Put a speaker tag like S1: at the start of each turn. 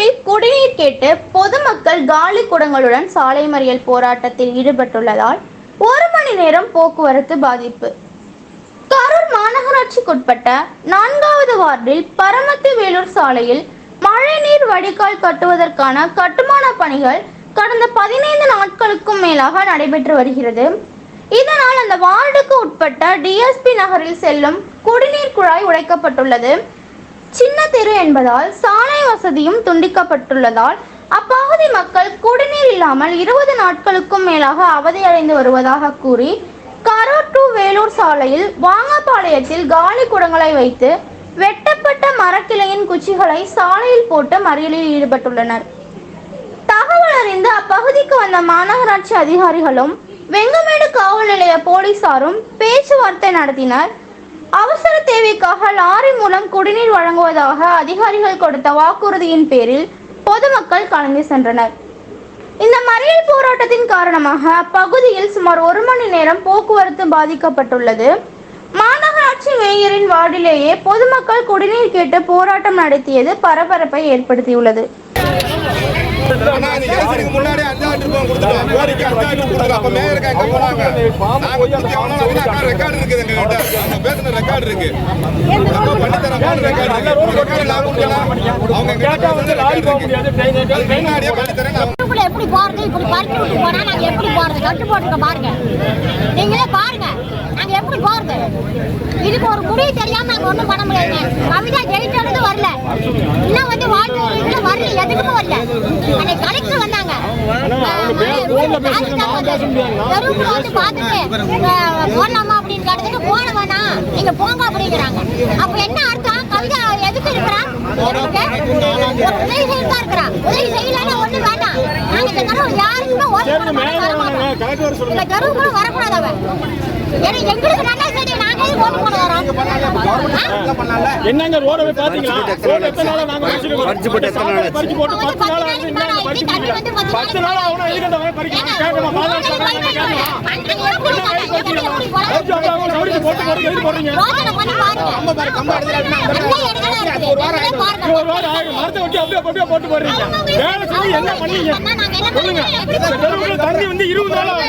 S1: கரூரில் குடிநீர் கேட்டு பொதுமக்கள் காலி குடங்களுடன் சாலை மறியல் போராட்டத்தில் ஈடுபட்டுள்ளதால் ஒரு மணி நேரம் போக்குவரத்து பாதிப்பு. கரூர் மாநகராட்சிக்குட்பட்ட நான்காவது வார்டில் பரமத்தி வேலூர் சாலையில் மழைநீர் வடிகால் கட்டுவதற்கான கட்டுமான பணிகள் கடந்த பதினைந்து நாட்களுக்கும் மேலாக நடைபெற்று வருகிறது. இதனால் அந்த வார்டுக்கு உட்பட்ட டிஎஸ்பி நகரில் செல்லும் குடிநீர் குழாய் உடைக்கப்பட்டுள்ளது. சின்ன தெரு என்பதால் சாலை வசதியும் துண்டிக்கப்பட்டுள்ளதால் அப்பகுதி மக்கள் குடிநீர் இல்லாமல் இருபது நாட்களுக்கும் மேலாக அவதியடைந்து வருவதாக கூறி கரூர் டு வேலூர் சாலையில் வாங்கப்பாளையத்தில் காலி குடங்களை வைத்து வெட்டப்பட்ட மரக்கிளையின் குச்சிகளை சாலையில் போட்டு மறியலில் ஈடுபட்டுள்ளனர். தகவல் அறிந்து அப்பகுதிக்கு வந்த மாநகராட்சி அதிகாரிகளும் வெங்கமேடு காவல் நிலைய போலீசாரும் பேச்சுவார்த்தை நடத்தினர். அவசர தேவைக்காக லாரி மூலம் குடிநீர் வழங்குவதாக அதிகாரிகள் கொடுத்த வாக்குறுதியின் பேரில் பொதுமக்கள் கலந்து சென்றனர். இந்த மறியல் போராட்டத்தின் காரணமாக அப்பகுதியில் சுமார் ஒரு மணி நேரம் போக்குவரத்து பாதிக்கப்பட்டுள்ளது. மாநகராட்சி மேயரின் வார்டிலேயே பொதுமக்கள் குடிநீர் கேட்டு போராட்டம் நடத்தியது பரபரப்பை ஏற்படுத்தியுள்ளது.
S2: முன்னாடி இருக்குது எங்க கிட்ட. அவங்க பேசின ரெக்கார்டு இருக்கு. அப்ப பண்ணி தரமான ரெக்கார்டு இருக்கு. ஒரு ரெக்கார்டு நான் கொடுத்தேன்னா அவங்க எங்க கிட்ட பேசின ரெக்கார்டு இருக்கு. அது முன்னாடியே பண்ணி தரேன்
S3: தெருவுக்குள்ள எப்படி போறது? இப்படி பறிச்சு விட்டு போனா நாங்க எப்படி போறது? கட்டு போட்டுருக்க பாருங்க. நீங்களே பாருங்க. நாங்க எப்படி போறது? இதுக்கு ஒரு முடிவு தெரியாம நாங்க ஒண்ணும் பண்ண முடியாதுங்க. கவிதா ஜெயிச்சது வரல. இன்னும் வந்து வாழ்க்கை வரல. எதுக்குமே வரல. அன்னைக்கு கலெக்டர் வந்தாங்க. தெருவுக்குள்ள வந்து பார்த்துட்டு அஹ், போடலாமா? நீங்க போங்க அப்படிங்கிறாங்க அப்ப என்ன அர்த்தம்? கவிதா எதுக்கு இருக்கிறா? உதவி செய்யலன்னா ஒண்ணு வேண்டாம் நாங்க இந்த தடவை யாருக்குமே ஓட்டு போட மாட்டோம். இந்த தெருவுக்குள்ள வரக்கூடாது அவ ஏன்னா எங்களுக்கு நல்லா சரி ஓட்டு போட வரோம்?
S4: என்னங்க ரோட போய் பாத்தீங்களா ரோடு எத்தனை நாளா நாங்க
S5: பறிச்சு போட்டு?
S4: பறிச்சு போட்டு பத்து நாள் பத்து நாள் ஆகணும் எதுக்கு அந்த மாதிரி பறிக்க கேட்கணும் போட்டு போடுறீங்க. ஒரு வாரம் ஆகும் மரத்தை அப்படியே அப்படியே போடுறீங்க. வேலை செஞ்சு என்ன பண்ணீங்க? சொல்லுங்க. தண்ணி வந்து இருபது நாள்.